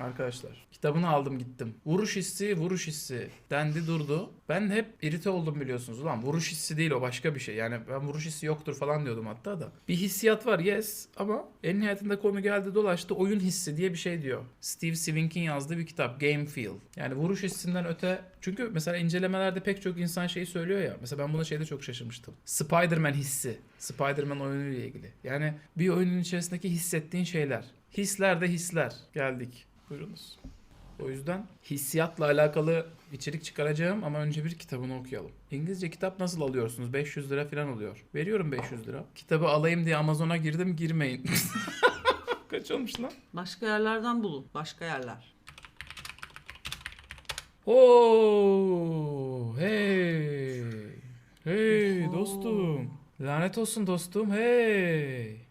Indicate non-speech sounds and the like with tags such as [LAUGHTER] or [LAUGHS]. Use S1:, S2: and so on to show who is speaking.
S1: Arkadaşlar kitabını aldım gittim. Vuruş hissi, vuruş hissi dendi durdu. Ben hep irite oldum biliyorsunuz. Ulan vuruş hissi değil o başka bir şey. Yani ben vuruş hissi yoktur falan diyordum hatta da. Bir hissiyat var yes ama en nihayetinde konu geldi dolaştı. Oyun hissi diye bir şey diyor. Steve Swink'in yazdığı bir kitap Game Feel. Yani vuruş hissinden öte çünkü mesela incelemelerde pek çok insan şeyi söylüyor ya. Mesela ben buna şeyde çok şaşırmıştım. Spider-Man hissi. Spider-Man oyunuyla ilgili. Yani bir oyunun içerisindeki hissettiğin şeyler. Hisler de hisler. Geldik. Buyurunuz. O yüzden hissiyatla alakalı içerik çıkaracağım ama önce bir kitabını okuyalım. İngilizce kitap nasıl alıyorsunuz? 500 lira falan oluyor. Veriyorum 500 lira. Kitabı alayım diye Amazon'a girdim girmeyin. [LAUGHS] Kaç olmuş lan?
S2: Başka yerlerden bulun. Başka yerler.
S1: Oo, hey. Hey dostum. Lanet olsun dostum. Hey.